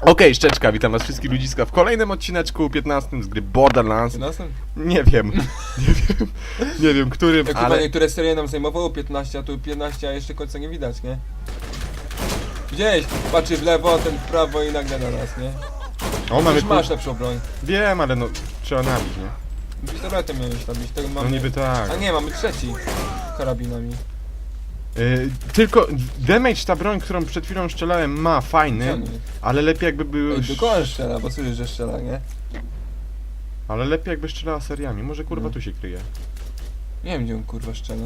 Okej, szczeczka, witam was wszystkich ludziska w kolejnym odcineczku 15 z gry Borderlands. 15? Nie wiem, nie wiem, nie wiem którym, Jak chyba ale... niektóre serie nam zajmowało 15, a tu 15, a jeszcze końca nie widać, nie? Gdzieś patrzy w lewo, ten w prawo i nagle na nas, nie? O, mamy Już tu... masz lepszą broń. Wiem, ale no, trzeba nabić, nie? Pistoletem miałeś nabić, tego No mamy... niby tak. A nie, mamy trzeci. Karabinami. Y, tylko damage ta broń, którą przed chwilą strzelałem ma fajny, Czemu? ale lepiej jakby był... Ej, do koła strzela, bo słyszysz, że strzela, nie? Ale lepiej jakby strzelała seriami, może kurwa No. tu się kryje. Nie wiem, gdzie on kurwa strzela.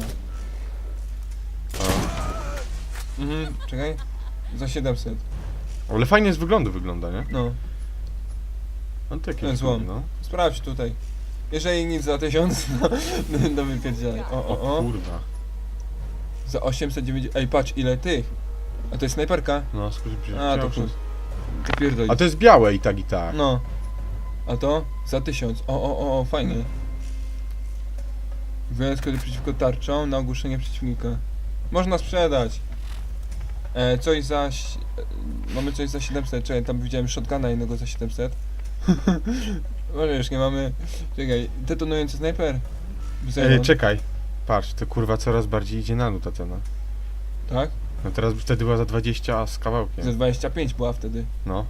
Mhm, czekaj. Za 700. Ale fajnie z wyglądu wygląda, nie? No, No to Ten jakieś złom. no. sprawdź tutaj. Jeżeli nic za 1000, no, no wypierdzielaj. O, O o, o. kurwa. Za 890. Ej, patrz, ile tych. A to jest snajperka? No, skoro A, to. A to jest białe i tak i tak. No. A to? Za 1000. O, o, o, o, fajnie. Wyjątkowo przeciwko tarczą na ogłuszenie przeciwnika. Można sprzedać. E, coś za... E, mamy coś za 700. Czekaj, tam widziałem shotguna jednego za 700. Może już nie mamy... Czekaj, detonujący snajper. Ej, czekaj. Patrz, to kurwa coraz bardziej idzie na dół ta cena. tak? No teraz wtedy była za 20 z Za kawałkiem. 25 była wtedy. No.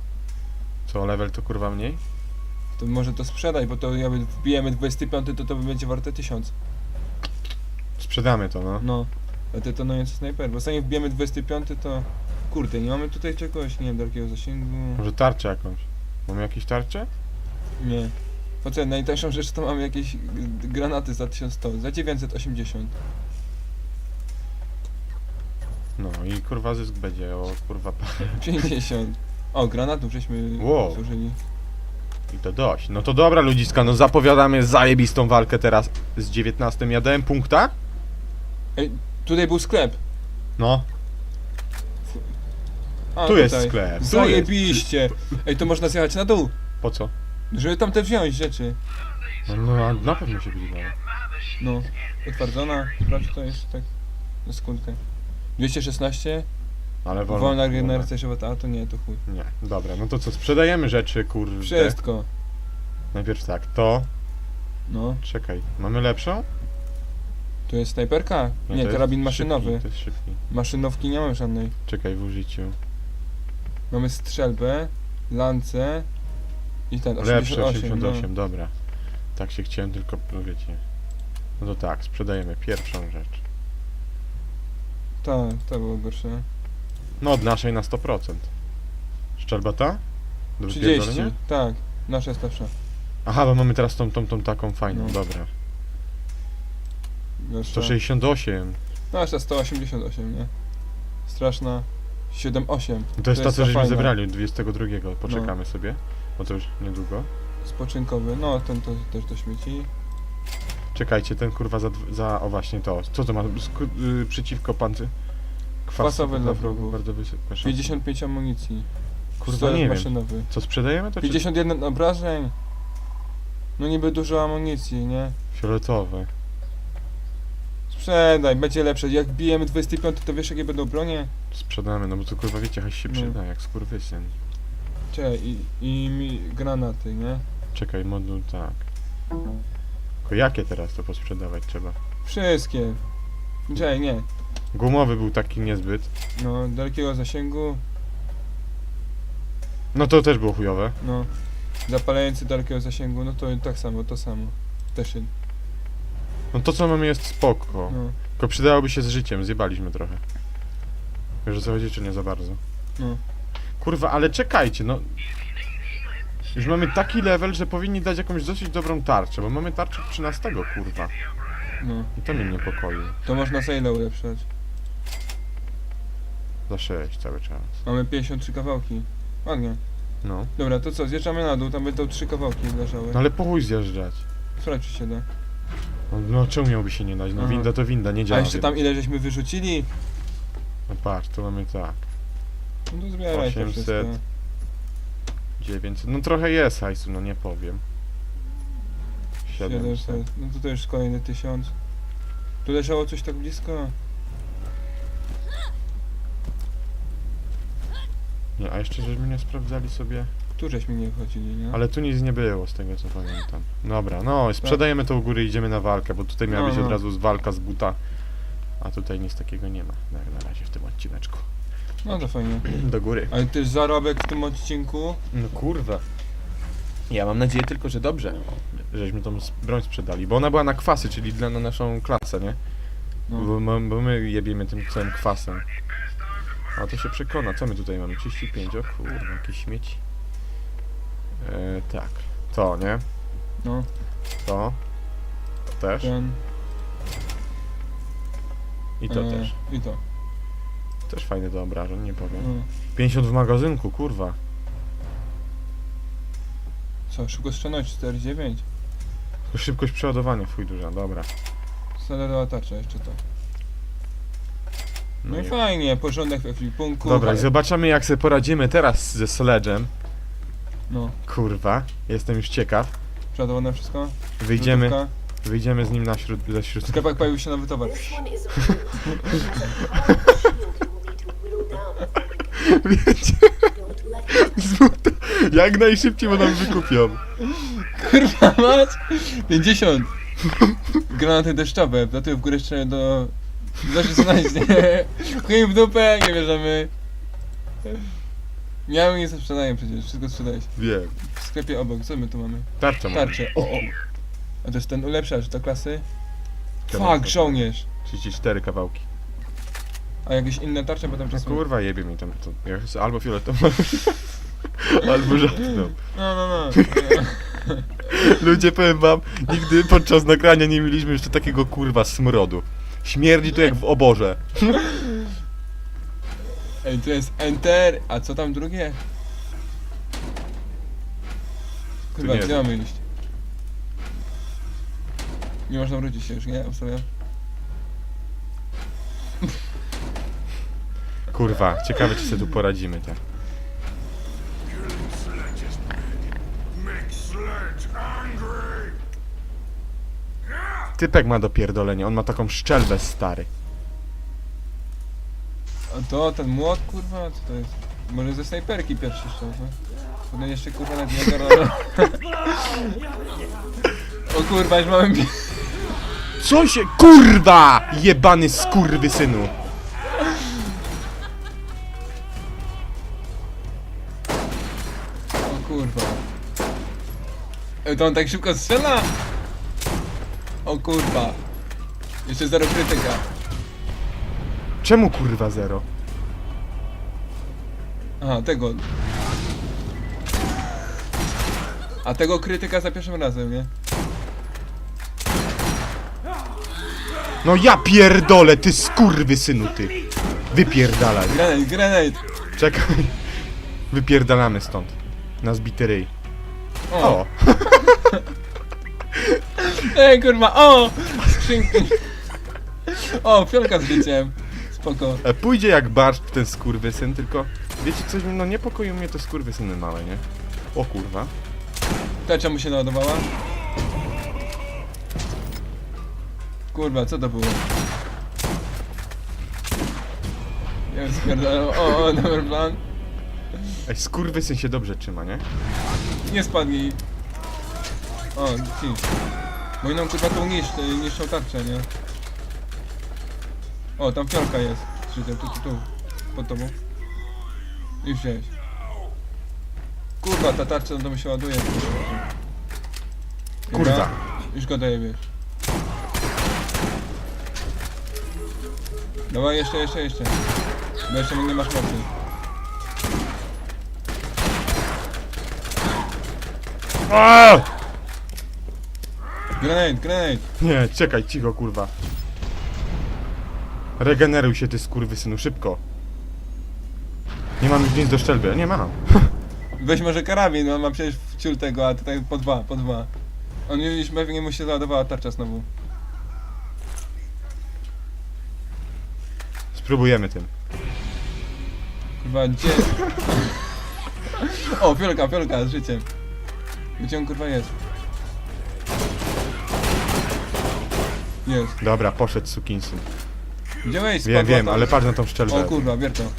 Co, level to kurwa mniej? To może to sprzedaj, bo to jakby wbijemy 25, to to będzie warte 1000. Sprzedamy to, no. No, a detonujący snajper, bo zanim wbijemy 25 to... Kurde, nie mamy tutaj czegoś, nie wiem, dalekiego zasięgu... Może tarczę jakąś. Mamy jakieś tarcze? Nie. Po co, najtańszą rzecz to mamy jakieś granaty za 1100, za 980. No i kurwa zysk będzie o kurwa pa- 50. O, granatów żeśmy Wow. zużyli. I to dość. No to dobra ludziska, no zapowiadamy zajebistą walkę teraz z 19. Ja dałem punkta? Tutaj był sklep. No. A, Tu jest sklep, tu jest. Zajebiście. Ej, to można zjechać na dół, Po co? Żeby tam te wziąć rzeczy. No, no a na pewno się dało. No, utwardzona. Sprawdź to jest tak na sekundkę. 216, Ale wolno. wolna regeneracja żywota, a to nie, to chuj. Nie, dobra, no to co, sprzedajemy rzeczy, kurde. Wszystko. Najpierw tak, to. No, Czekaj, mamy lepszą? tu jest snajperka? No Nie, to jest karabin maszynowy. Szybki, to jest szybki. Maszynowki nie mam żadnej. Czekaj, w użyciu. Mamy strzelbę, lance i ten Lepsze 88. 88, dobra. Tak się chciałem tylko, no wiecie. No to tak, sprzedajemy pierwszą rzecz. No. Tak, to było gorsze. No od naszej na 100%. Szczelba ta? Do 30, wypierdolenia? tak. Nasza jest lepsza. Aha, bo mamy teraz tą, tą, tą taką fajną, No. dobra. Gorsza. 168. Nasza 188, nie? Straszna. 78. To jest ta, co żeśmy fajna. zebrali 22. Poczekamy No. sobie, bo to już niedługo. Spoczynkowy. No, ten to też do śmieci. Czekajcie, ten kurwa za, dw- za o właśnie to. Co to ma sku- y, przeciwko pancy? Kwasowy dla wrogów. Bardzo wysoka szansa. 55 amunicji. Kurwa, Pistolet nie wiem. maszynowy. Co sprzedajemy to 51 obrażeń. No niby dużo amunicji, nie? czy fioletowe? Sprzedaj, będzie lepsze. Jak bijemy 25, to wiesz jakie będą bronie? Sprzedamy, no bo to kurwa wiecie, choć się No. przyda, jak skurwysyn. Cze, i, i mi granaty, nie? Czekaj, moduł tak. Tylko jakie teraz to posprzedawać trzeba? Wszystkie. Cze, nie. Gumowy był taki niezbyt. No, dalekiego zasięgu, No to też było chujowe. no. Zapalający dalekiego zasięgu, no to tak samo, to samo. Też się, No to co mamy jest spoko. no. Tylko przydałoby się z życiem, zjebaliśmy trochę. Wiesz o co chodzi, czy nie za bardzo? No. Kurwa, ale czekajcie, no... Już mamy taki level, że powinni dać jakąś dosyć dobrą tarczę, bo mamy tarczę 13, kurwa. No. I to mnie niepokoi. To można za ile ulepszać? Za 6 cały czas. Mamy 53 kawałki. Ładnie. No. Dobra, to co, zjeżdżamy na dół, tam będą trzy kawałki leżały. No ale po chuj zjeżdżać. Sprawdź, czy się da. No, no czemu miałby się nie dać? No Aha. winda to winda, nie A działa. jeszcze tam ile żeśmy wyrzucili? No patrz, tu mamy tak. No zbieraj to 800. wszystko. 900. No trochę jest hajsu, no nie powiem. 700. 700. No to już kolejny tysiąc. Tu leżało coś tak blisko? Nie, a jeszcze żeśmy nie sprawdzali sobie... Tu żeśmy nie wchodzili, nie? Ale tu nic nie było z tego co pamiętam. Dobra, no sprzedajemy to u góry i idziemy na walkę, bo tutaj miała No, być no. od razu z walka z buta. A tutaj nic takiego nie ma, jak na razie w tym odcineczku. No to fajnie. Do góry. Ale też zarobek w tym odcinku. No kurwa. Ja mam nadzieję tylko, że dobrze, żeśmy tą s- broń sprzedali, bo ona była na kwasy, czyli dla na naszą klasę, nie? No. Bo, bo, bo my jebiemy tym całym kwasem. A to się przekona, co my tutaj mamy? 35, o kurwa, jakieś śmieci. E, tak, to, nie? No, To. To też. ten. I to e, też. I to. Też fajny do obrażeń, nie powiem. No. 50 w magazynku, kurwa. Co, szybkostrzelność 4,9. Tylko Szybkość przeładowania, fuj duża, dobra. Standardowa tarcza, jeszcze to. No i i- fajnie, porządek w ekwipunku. Dobra, i zobaczymy jak sobie poradzimy teraz ze Sledge'em. No, Kurwa, jestem już ciekaw. przeładowane wszystko. Wyjdziemy, Gotówka. wyjdziemy z nim na śród, ze W śród... sklepach pojawił się nowy towar. This one is shield Wiecie. Jak najszybciej, bo nam wykupią. Kurwa mać! 50! Granaty deszczowe, wlatują w górę jeszcze do... Do 16. Chuj w dupę, nie bierzemy. Miałem nie sprzedaję przecież, wszystko sprzedałeś. Wiem. W sklepie obok, co my tu mamy? Tarcza mamy. Tarcze, o o. A to jest ten ulepszacz do klasy? Fuck, żołnierz! 34 kawałki. A jakieś inne tarcze potem No kurwa, jebie mi tam. To, ja chcę albo fioletową, albo żadną. No, no, no. Ludzie, powiem wam, nigdy podczas nagrania nie mieliśmy jeszcze takiego kurwa smrodu. Śmierdzi to jak w oborze. Ej, to jest Enter, a co tam drugie? Kurwa, nie gdzie wiem. mamy iść? Nie można wrócić się już, nie? Ustawiam. Kurwa, ciekawe czy sobie tu poradzimy, tak. Typek ma dopierdolenie, on ma taką szczelbę stary. A to, ten młot, kurwa, co to jest? Może ze snajperki pierwszy strzał, no? Potem jeszcze kurwa na nie ogarnąłem. O kurwa, już mamy... Co się... KURWA! Jebany skurwy synu. To on tak szybko strzela? O kurwa. Jeszcze zero krytyka. Czemu kurwa zero? Aha, tego. A tego krytyka za pierwszym razem, nie? No ja pierdolę, ty skurwy synu, ty. Wypierdalaj. Grenade, grenade! Czekaj. Wypierdalamy stąd. Na zbity ryj. O! O! Ej kurwa, o! Skrzynki! O, fiolka z życiem. Spoko. E, pójdzie jak barszcz ten skurwysyn, tylko... Wiecie coś, no niepokoją mnie te skurwysyny małe, nie? O kurwa. Tarcza mu się naładowała. Kurwa, co to było? Ja już spierdolę. O, o, dobry plan. Ej, skurwysyn się dobrze trzyma, nie? Nie spadnij. O, ci. Bo inną kurwa tą niż, niższą tarczę, nie? O, tam fiolka jest. Żytem, tu, tu, tu. Pod tobą. Już wziąłeś. Kurwa, ta tarcza no to mi się ładuje. Dobra, Kurwa. Już go daję, wiesz. Dawaj, jeszcze, jeszcze, jeszcze. Bo jeszcze nie masz mocy. Aaaa! Grenade, grenade! Nie, czekaj, cicho kurwa. Regeneruj się ty skurwysynu, szybko. Nie mam już nic do szczelby, nie mam. Weź może karabin, on ma przecież wciul tego, a tutaj po dwa, po dwa. On już pewnie mu się załadowała tarcza znowu. Spróbujemy tym. Kurwa, gdzie? o, fiolka, fiolka, z życiem. Gdzie on kurwa jest? Jest. Dobra, poszedł sukinsyn. Weź? Wiem, wiem, ale patrz na tą szczelbę. O kurwa, bier to.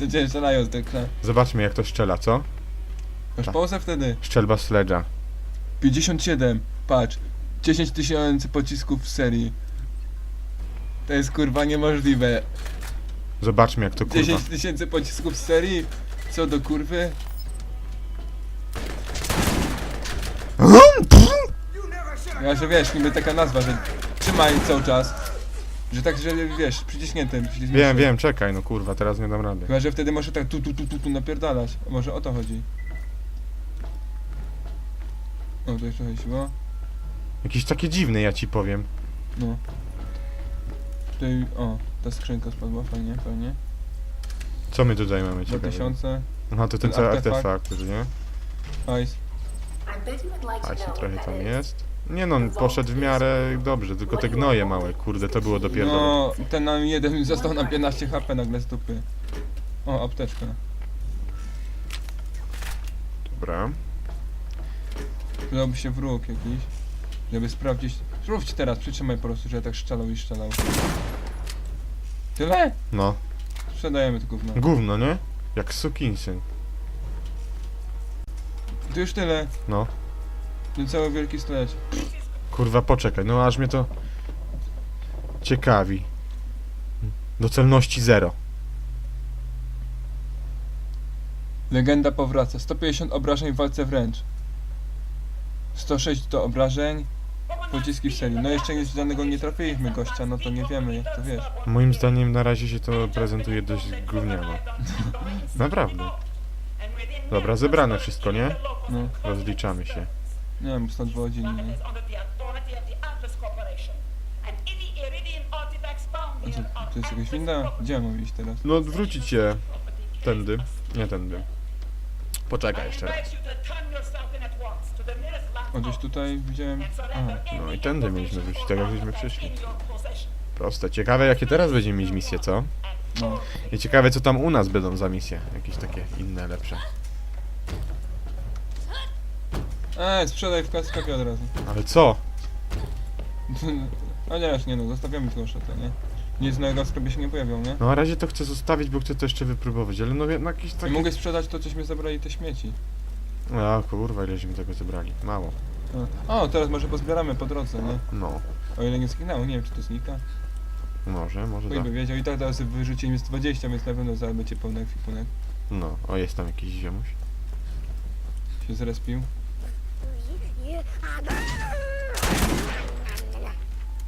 To cię strzelają z dekla. Zobaczmy jak to strzela, co? Masz Tak. pauzę wtedy? Strzelba sledge'a. 57, patrz. 10 tysięcy pocisków w serii. To jest kurwa niemożliwe. Zobaczmy jak to kurwa. 10 tysięcy pocisków w serii? Co do kurwy? Ja, że wiesz, niby taka nazwa, że trzymaj cały czas. Że tak, że wiesz, przyciśniętym. przyciśniętym. Wiem, wiem, czekaj, no kurwa, teraz nie dam rady. Chyba, że wtedy może tak tu, tu, tu, tu, tu napierdalać. Może o to chodzi. O, to jeszcze chodziło. Jakiś takie dziwny, ja ci powiem. No. Tutaj, o, ta skrzynka spadła, fajnie, fajnie. Co my tutaj mamy ciekawe? 2000, Aha, to ten Ten cały artefakt. artefakt, że nie? ice. I bet you would like A to ci know trochę what tam is. jest. Nie no, poszedł w miarę dobrze, tylko te gnoje małe, kurde, to było dopiero. No, ten nam jeden został na 15 HP nagle z dupy. O, apteczka. Dobra. Przydałby się wróg jakiś. Żeby sprawdzić. Spróbujcie teraz, przytrzymaj po prostu, że ja tak strzelał i strzelał. Tyle? No. Sprzedajemy to gówno. Gówno, nie? Jak sukinsyn. To już tyle. No. Ten cały wielki sledge. Kurwa, poczekaj, no aż mnie to ciekawi. Do celności zero. Legenda powraca. 150 obrażeń w walce wręcz. 106 do obrażeń. Pociski w serii. No jeszcze nic żadnego nie trafiliśmy gościa, no to nie wiemy jak to wiesz. Moim zdaniem na razie się to prezentuje dość gówniano. Naprawdę. Dobra, zebrane wszystko, nie? No, Rozliczamy się. Nie wiem, stąd wychodzi, nie? A co, to jest jakaś winda? Gdzie mam iść teraz? No, wrócić się tędy. Nie tędy. Poczekaj jeszcze raz. O, gdzieś tutaj widziałem... Aha. No i tędy mieliśmy wrócić, tak jak żeśmy przyszli. Proste. Ciekawe jakie teraz będziemy mieć misje, co? No. I ciekawe co tam u nas będą za misje. Jakieś takie inne, lepsze. Ej, sprzedaj w sklepie od razu. Ale co? A nie, nie no, zostawiamy tylko szetę, nie? Nic nowego w sklepie się nie pojawią, nie? No na razie to chcę zostawić, bo chcę to jeszcze wypróbować, ale no jednak jakieś I takie... mogę sprzedać to, cośmy zabrali te śmieci. A kurwa, ileśmy tego zebrali. Mało. A. O, teraz może pozbieramy po drodze, nie? No. O ile nie zginęło, nie wiem czy to znika. Może, może tak. by wiedział i tak teraz wyrzuci mi z 20, więc na pewno zaraz będzie pełny ekwipunek. No. O, jest tam jakiś ziomuś. Się zrespił.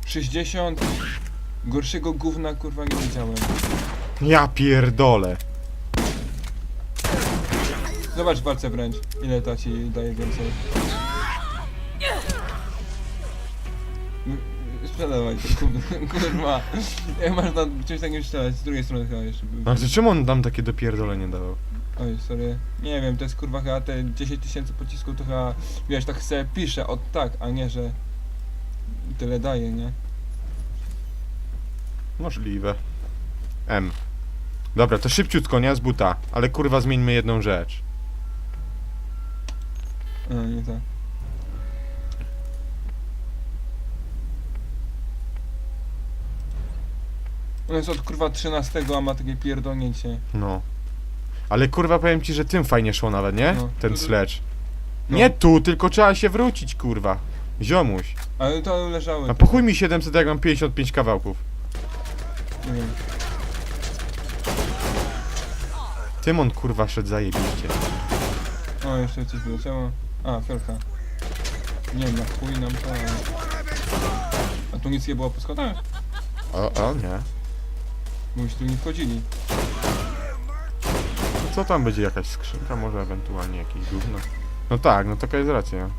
60 Gorszego gówna kurwa nie widziałem. Ja pierdolę. Zobacz w walce wręcz, ile ta ci daje więcej. Sprzedawaj to kurwa, kurwa. Jak masz na czymś takim strzelać, z drugiej strony chyba jeszcze był. To czemu on nam takie dopierdolenie dawał? Oj, sorry. Nie wiem, to jest kurwa chyba te 10 tysięcy pocisków to chyba, wiesz, tak sobie pisze od tak, a nie, że tyle daje, nie? Możliwe. M. Dobra, to szybciutko, nie? Z buta. Ale kurwa zmieńmy jedną rzecz. A, nie tak. On jest od kurwa 13, a ma takie pierdolnięcie. No. Ale kurwa powiem ci, że tym fajnie szło nawet, nie? No. Ten sledge. No. Nie tu, tylko trzeba się wrócić, kurwa. Ziomuś. Ale to leżały. A po chuj mi 700, jak mam 55 kawałków. Nie wiem. Tymon kurwa szedł zajebiście. O, jeszcze coś wyleciało. A, fiolka. Nie wiem, jak chuj nam to... A tu nic nie było po schodach? O, o nie. Bo już tu nie wchodzili. Co tam będzie jakaś skrzynka, może ewentualnie jakieś gówno. No tak, no taka jest racja.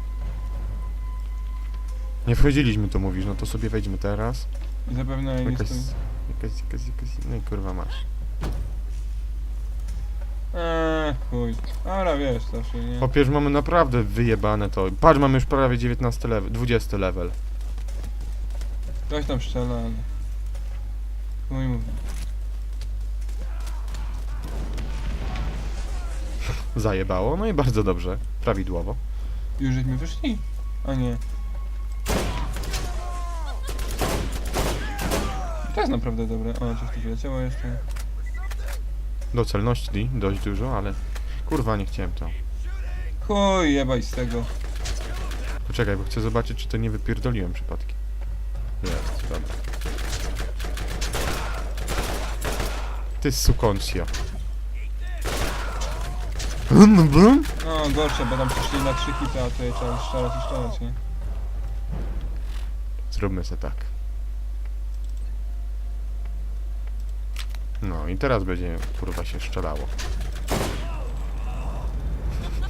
Nie wchodziliśmy tu mówisz, no to sobie wejdźmy teraz. Zapewne Jakaś, jestem... jakaś, jakaś, jakaś, no i kurwa masz. Eee, chuj. Dobra, wiesz, zawsze, nie? Popierz mamy naprawdę wyjebane to. Patrz, mamy już prawie 19 level, 20 level. Ktoś tam strzela, ale... Chuj mu. Zajebało, no i bardzo dobrze. Prawidłowo. Już żeśmy wyszli? A nie. To jest naprawdę dobre. O, coś tu wyleciało jeszcze. Do celności dość dużo, ale... Kurwa, nie chciałem to. Chuj, jebaj z tego. Poczekaj, bo chcę zobaczyć, czy to nie wypierdoliłem przypadkiem. Jest, dobra. Ty sukoncja. No, gorsze, bo tam przyszli na trzy hity, a tutaj trzeba strzelać i strzelać, nie? Zróbmy se tak. No i teraz będzie kurwa się szczelało.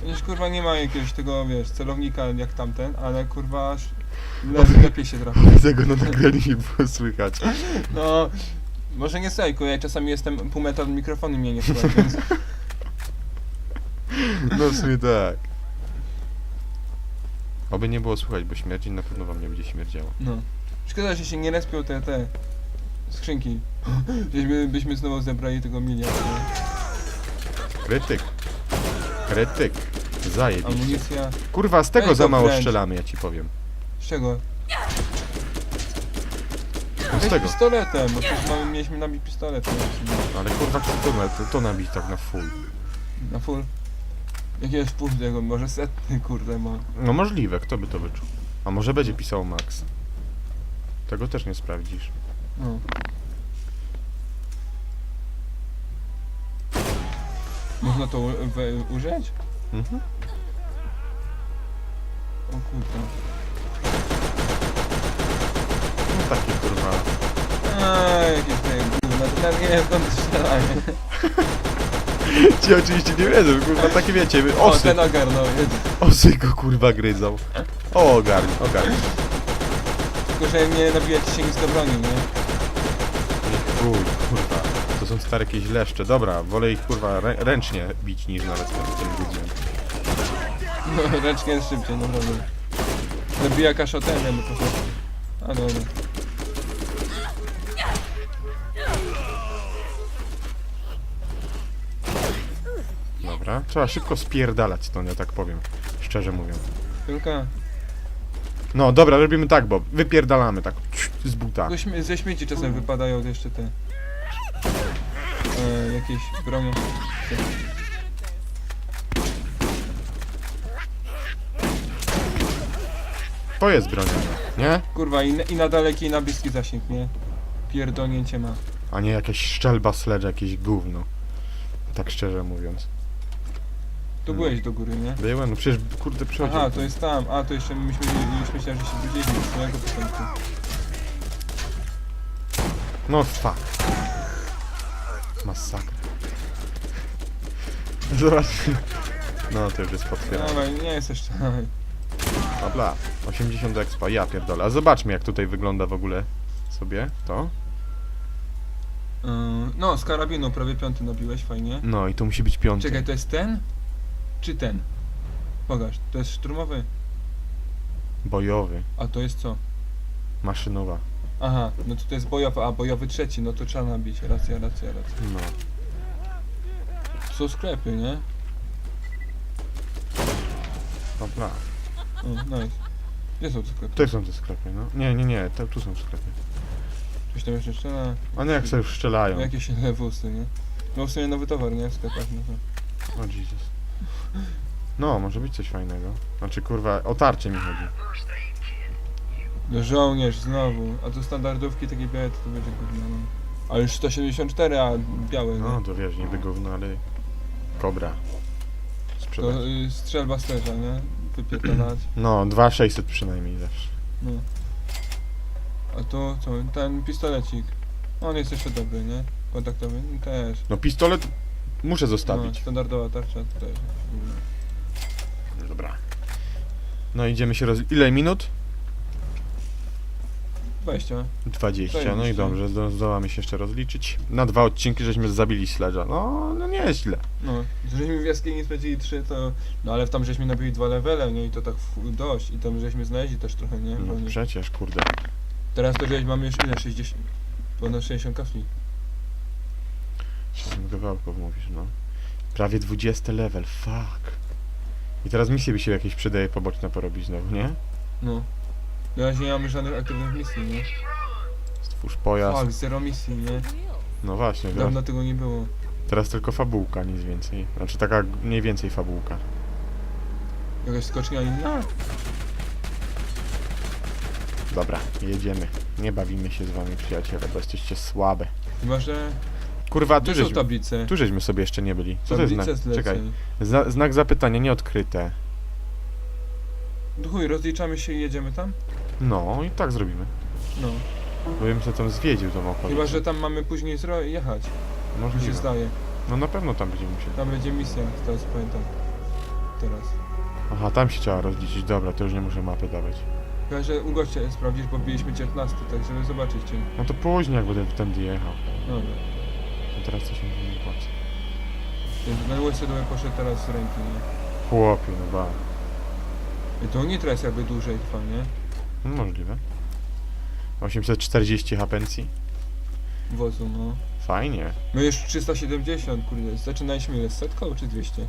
Wiesz, kurwa, nie ma jakiegoś tego, wiesz, celownika jak tamten, ale kurwa, aż lepiej, lepiej się trafi. Tego na nagraniu nie było słychać. No, może nie sejku, ja czasami jestem pół metra od mikrofonu mnie nie słychać, więc... No w sumie tak. Oby nie było słychać, bo śmierdzi na pewno wam nie będzie śmierdziało. No. Szkoda, że się nie respią te, te skrzynki. Byśmy, byśmy znowu zebrali tego miliard, nie? Krytyk. Krytyk. Zajebiście. Amunicja. Kurwa, z tego Ej, za to mało wręcz. strzelamy, ja ci powiem. Z czego? No z Weź tego. pistoletem, bo przecież mamy, mieliśmy nabić pistolet. nie? Ale kurwa, to, to, to nabić tak na full. Na full. Jakie jest pół tego? Może setny, kurde, ma. No możliwe, kto by to wyczuł? A może będzie pisał Max? Tego też nie sprawdzisz. No. Można to u- we, użyć? Mhm. O kurde. No takie kurwa. Eee, jakieś te gówna, to tam nie jest tam strzelanie. Ci oczywiście nie wiedzą, kurwa, takie wiecie, O, osy, ten ogarnął, jest. osy go kurwa gryzą. O, ogarnij, ogarnij. Tylko, że nie nabijać się nic do broni, nie? Uj, kurwa. To są stare jakieś leszcze. Dobra, wolę ich kurwa rę ręcznie bić niż nawet tym tym gównem. No, ręcznie jest szybciej, naprawdę. Zabija kaszotenem po prostu. A dobra. Dobra. Trzeba szybko spierdalać to, ja tak powiem. Szczerze mówiąc. Tylko No dobra, robimy tak, bo wypierdalamy tak z buta. do śmie ze śmieci czasem wypadają jeszcze te... E, jakieś bronie. To jest bronione, nie? Kurwa, i, na- i na daleki, i na bliski zasięg, nie? Pierdolnięcie ma. A nie jakaś szczelba sledge, jakieś gówno. Tak szczerze mówiąc. Tu No. byłeś do góry, nie? Byłem, no przecież kurde przychodził. Aha, to jest tam. A, to jeszcze myśmy już myślałem, że się widzieliśmy z mojego początku. No fuck. Masakra. Zobacz. No to już jest potwierdzone. Dawaj, nie jest jeszcze. Dobra, 80 expa, ja pierdolę. A zobaczmy jak tutaj wygląda w ogóle sobie to. Yy, no, z karabinu prawie piąty nabiłeś, fajnie. No i tu musi być piąty. Czekaj, to jest ten? Czy ten? Pokaż, to jest szturmowy. Bojowy, A to jest co? maszynowa. Aha, no to to jest bojowy, a bojowy trzeci, no to trzeba nabić. Racja, racja, racja. No. Są sklepy, nie? Dobra. O, nice. Gdzie są te sklepy? Tu są te sklepy, no. Nie, nie, nie, te, tu są sklepy. Coś tam jeszcze strzela. A nie, jak sobie już strzelają. Jakieś lewusy, nie? No w sumie nowy towar, nie? W sklepach, no to. O Jesus. No, może być coś fajnego. Znaczy, kurwa, o tarczę mi chodzi. No żołnierz znowu, a to standardówki takie białe to, to będzie gówno, no. Ale już 174, a białe, No, no. to wiesz, niby gówno, ale... Kobra. To y, strzelba sterza, nie? Wypierdalać. No, 2600 przynajmniej zawsze. No. A tu co? Ten pistolecik. On jest jeszcze dobry, nie? Kontaktowy? No, też. No, pistolet muszę No, zostawić. standardowa tarcza też. Dobra. No, idziemy się roz... Ile minut? 20. 20, no i Zajebiście. dobrze, zdo- zdołamy się jeszcze rozliczyć. Na dwa odcinki żeśmy zabili Sledge'a. No, no nieźle. No, żeśmy w jaskini spędzili 3, to... No ale w tam żeśmy nabili dwa levele, nie? I to tak w- dość. I tam żeśmy znaleźli też trochę, nie? No Broni. przecież, kurde. Teraz to wziąć mamy już ile? 60... Ponad 60 kafli. Się Gawałków mówisz, no. Prawie 20 level, fuck. I teraz misje by się jakieś przydaje poboczne porobić znowu, nie? No. Na razie nie mamy żadnych aktywnych misji, nie? Stwórz pojazd. Fuck, zero misji, nie? No właśnie, gra... Dawno tego nie było. Teraz tylko fabułka, nic więcej. Znaczy taka mniej więcej fabułka. Jakaś skocznia inna? Dobra, jedziemy. Nie bawimy się z wami, przyjaciele, bo jesteście słabe. Chyba, że... Kurwa, tu są żeśmy, tablice. tu żeśmy sobie jeszcze nie byli. Co to jest Tablice znak? Czekaj. Za, znak zapytania, nieodkryte. No chuj, rozliczamy się i jedziemy tam? No i tak zrobimy. No. Bo bym sobie tam zwiedził tą okolicę. Chyba, że tam mamy później zro- jechać. Mi się Możliwe. zdaje. No na pewno tam będziemy musieli. Tam będzie misja, teraz pamiętam. Teraz. Aha, tam się trzeba rozliczyć. Dobra, to już nie muszę mapy dawać. Chyba, że u gościa sprawdzić, bo byliśmy 19, tak żeby zobaczyć czy... No to później, jak będę tędy jechał. Dobra. To teraz coś mi nie płaci. Więc na łysy bym poszedł teraz z ręki, nie? Chłopie, no ba. I to nitro jest jakby dłużej trwa, nie? No, możliwe. 840 hapencji. Wozu, no. Fajnie. My już 370, kurde. Zaczynaliśmy ile? Z setką czy 200?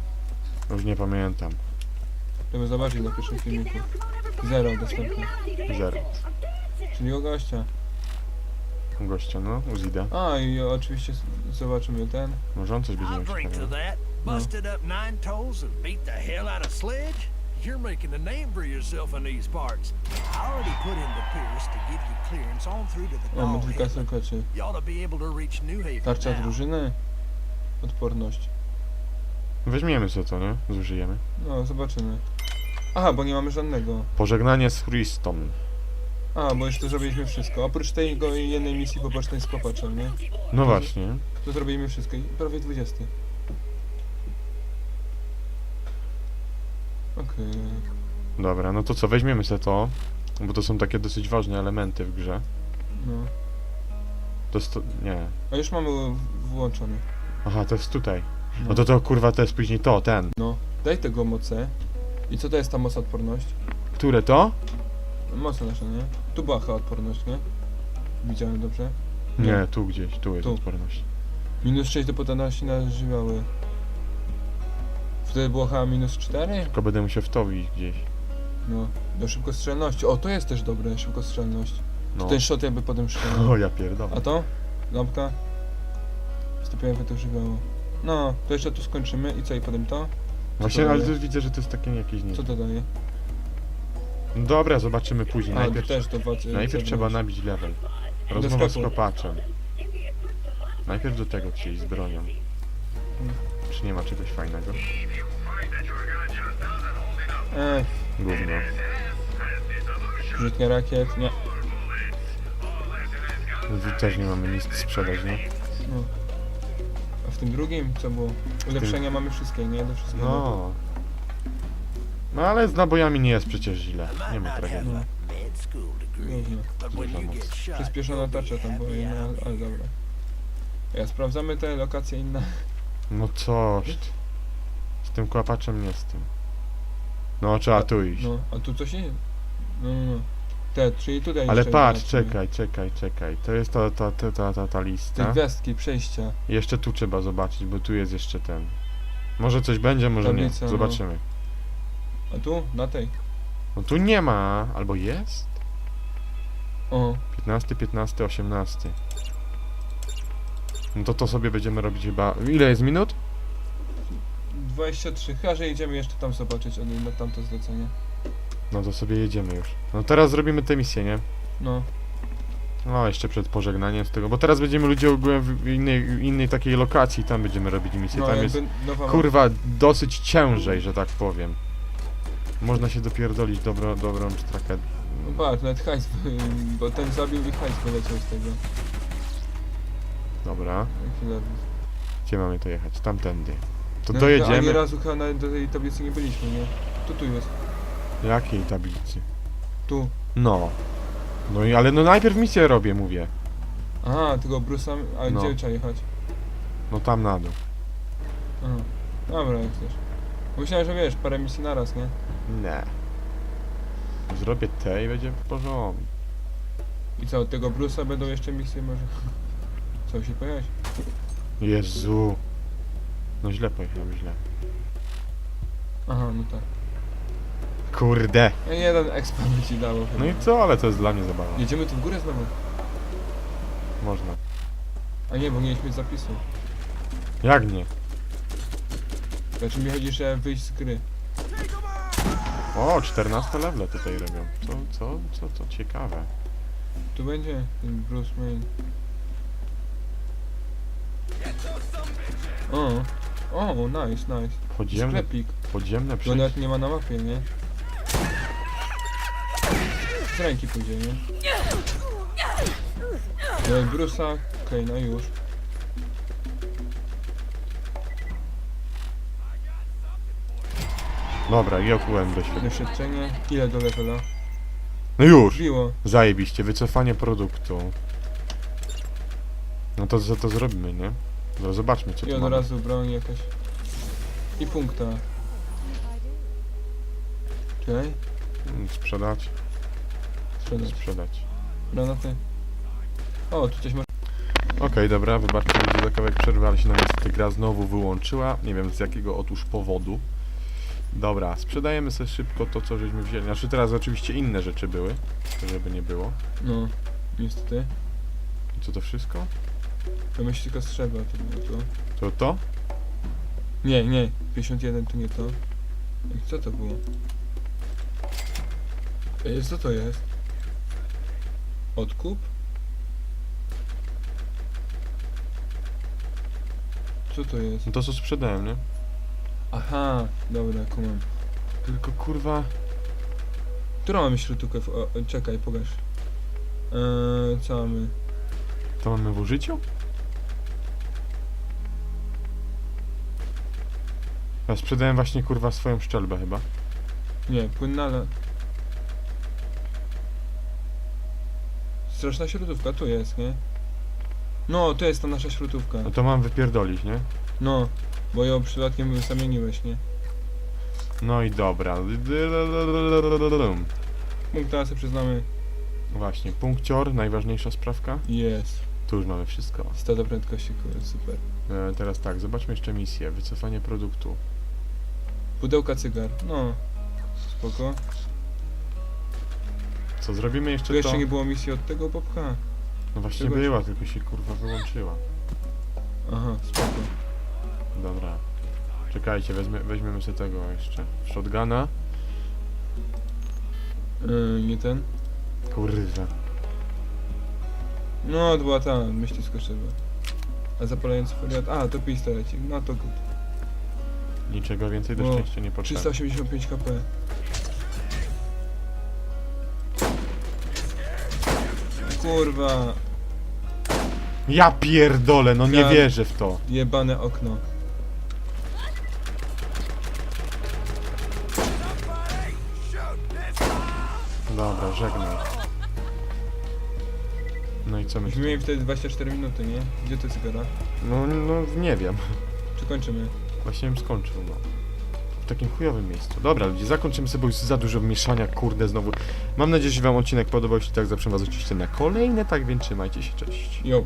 Już nie pamiętam. Żeby zobaczyć na pierwszym filmiku. Zero dostępne. Zero. Czyli o gościa. Gościa, no, Uzida. A i oczywiście z- zobaczymy ten. Może on coś będzie miał drink to ciekawego. that. Busted up nine toes and beat the hell out of Sledge? You're making a name for yourself in these parts. I already put in the Pierce to give you clearance on through to the Mamy kilka Head. You ought to be able to reach New Haven Tarcza now. drużyny. Odporność. Weźmiemy sobie to, nie? Zużyjemy. No, zobaczymy. Aha, bo nie mamy żadnego. Pożegnanie z Christon. A, bo jeszcze zrobiliśmy wszystko. Oprócz tej go jednej misji pobocznej z kopaczem, nie? No właśnie. To zrobiliśmy wszystko i prawie 20. Okej. Dobra, no to co, weźmiemy sobie to. Bo to są takie dosyć ważne elementy w grze. No. To jest to... nie. A już mamy w- włączony. Aha, to jest tutaj. No. No to to kurwa, to jest później to, ten. No. Daj tego moce. I co to jest ta moc odporność? Które to? Moce nasze, nie? Tu była chyba odporność, nie? Widziałem dobrze? Nie. Tu gdzieś, tu jest Tu. odporność. Minus 6 do podatności na żywioły. Wtedy było chyba minus 4? Tylko będę musiał w to iść gdzieś. No. Do szybkostrzelności. O, to jest też dobre, szybkostrzelność. No. Ten shot jakby potem strzelał. O, ja pierdolę. A to? Lampka? Stopiłem to żywioło. No, to jeszcze tu skończymy i co i potem to? Właśnie, ale daje? tu widzę, że to jest takie jakieś nie. Co to daje? Dobra, zobaczymy później. A, to Najpierw, też walki. najpierw trzeba nabić level. Rozmowa z sklepu. kopaczem. Najpierw do tego chcieli z bronią. Czy nie ma czegoś fajnego? Ech, Gówno. rzutnia rakiet, nie. Tu też nie mamy nic sprzedać, nie? No. A w tym drugim co było? Ulepszenia mamy wszystkie, nie? Do wszystkiego. No. No ale z nabojami nie jest przecież źle. Nie ma tragedii. No. Duża moc. Przyspieszona tarcza tam była jedna, out. ale dobra. Ja sprawdzamy te lokacje inne. No coś. ty. Z tym kłapaczem nie z tym. No trzeba tu iść. No, a tu coś jest? No, no, no. Te, czyli tutaj Ale jeszcze patrz, zobaczymy. czekaj, czekaj, czekaj. To jest ta, ta, ta, ta, ta, ta Te lista. gwiazdki, przejścia. Jeszcze tu trzeba zobaczyć, bo tu jest jeszcze ten. Może coś będzie, może Tablica, nie. no. Zobaczymy. A tu? Na tej. No tu nie ma, albo jest? O, 15, 15, 18. No to to sobie będziemy robić chyba... Ile jest minut? 23. Chyba, że idziemy jeszcze tam zobaczyć, a nie na tamto zlecenie. No to sobie jedziemy już. No teraz zrobimy tę misję, nie? No. No, jeszcze przed pożegnaniem z tego, bo teraz będziemy ludzie ogółem w innej, innej takiej lokacji, tam będziemy robić misję. No, tam jakby jest, kurwa, dosyć ciężej, że tak powiem. Można się dopierdolić dobro, dobrą strakę. No patrz, nawet hajs, bo ten zabił i hajs wyleciał z tego. Dobra, gdzie mamy to jechać? Tamtędy. To No, Ani dojedziemy. razu chyba nawet do tej tablicy nie byliśmy, nie? Tu, tu jest. Jakiej tablicy? Tu. No. No i ale no najpierw misję robię, mówię. Aha, tego Bruce'a, a No. gdzie trzeba jechać? No tam na dół. Aha. Dobra, jak chcesz. Myślałem, że wiesz, parę misji naraz, nie? Nie. Zrobię te i będzie w porządku. I co, od tego Bruce'a będą jeszcze misje może? Co, się pojechać? Jezu. No źle pojechałem, źle. Aha, no tak. Kurde. No i jeden expa by ci dało chyba. No i co, ale to jest dla mnie zabawa. Jedziemy tu w górę znowu? Można. A nie, bo nie mieliśmy zapisu. Jak nie? Znaczy mi chodzi, że wyjść z gry. O, 14 level tutaj robią. Co, co, co, to ciekawe. Tu będzie ten Bruce Wayne. O, o, nice, nice. Podziemne, Sklepik. podziemne Go przejście. nawet nie ma na mapie, nie? Z ręki pójdzie, nie? No i Bruce'a, okej, no już. Dobra, i okułem doświadczenie. Doświadczenie. Ile do levela? No już! Biło. Zajebiście, wycofanie produktu. No to co to zrobimy, nie? No zobaczmy co I tu od mamy. razu broń jakaś. I punkta. Czekaj. Mm, Sprzedać, Sprzedać. sprzedać. Granaty. O, tu coś ma... Okej, dobra, wybaczcie ludzie za kawałek przerwy, ale się nam niestety gra znowu wyłączyła. Nie wiem z jakiego otóż powodu. Dobra, sprzedajemy sobie szybko to, co żeśmy wzięli. Znaczy teraz oczywiście inne rzeczy były, żeby nie było. No, niestety. I co to wszystko? To myślę tylko strzeba, to było to. To to? Nie, nie, 51 to nie to. Ej, co to było? Ej, co to jest? Odkup? Co to jest? No to co sprzedałem, nie? Aha, dobra, kumam. Tylko kurwa... Którą mamy śrutówkę? w- O, o, czekaj, pokaż. Eee, co mamy? To mamy w użyciu? Ja sprzedałem właśnie kurwa swoją szczelbę chyba. Nie, płynnala. Straszna śrutówka, tu jest, nie? No, to jest ta nasza śrutówka. No to mam wypierdolić, nie? No, bo ją przypadkiem zamieniłeś, nie? No i dobra. Punkt teraz sobie przyznamy. Właśnie, punkcior, najważniejsza sprawka. Jest. Tu już mamy wszystko. Stada prędkości, kurde, super. E, teraz tak, zobaczmy jeszcze misję. Wycofanie produktu. Pudełka cygar. No. Spoko. Co, zrobimy Tu jeszcze to? jeszcze nie było misji od tego popcha. No właśnie była, tylko się kurwa wyłączyła. Aha, spoko. Dobra. Czekajcie, wezmę, weźmiemy sobie tego jeszcze. Shotguna. Yy, nie ten. Kurwa. No, to była ta, myśli skoczyła. A zapalający foliat. A, to pistolecik. No to good. Niczego więcej do szczęścia nie potrzeba. 385 kp. Kurwa, Ja pierdolę, no nie Ja- wierzę w to. jebane okno. Żegnaj. No i co Myśmy myślisz? mieli wtedy 24 minuty, nie? Gdzie to cygara? No, no nie wiem. Czy kończymy? Właśnie bym skończył, no. W takim chujowym miejscu. Dobra, ludzie, zakończymy sobie, bo już za dużo mieszania, kurde, znowu. Mam nadzieję, że wam odcinek podobał. Jeśli tak, zapraszam was oczywiście na kolejne, tak więc trzymajcie się, cześć. Jo.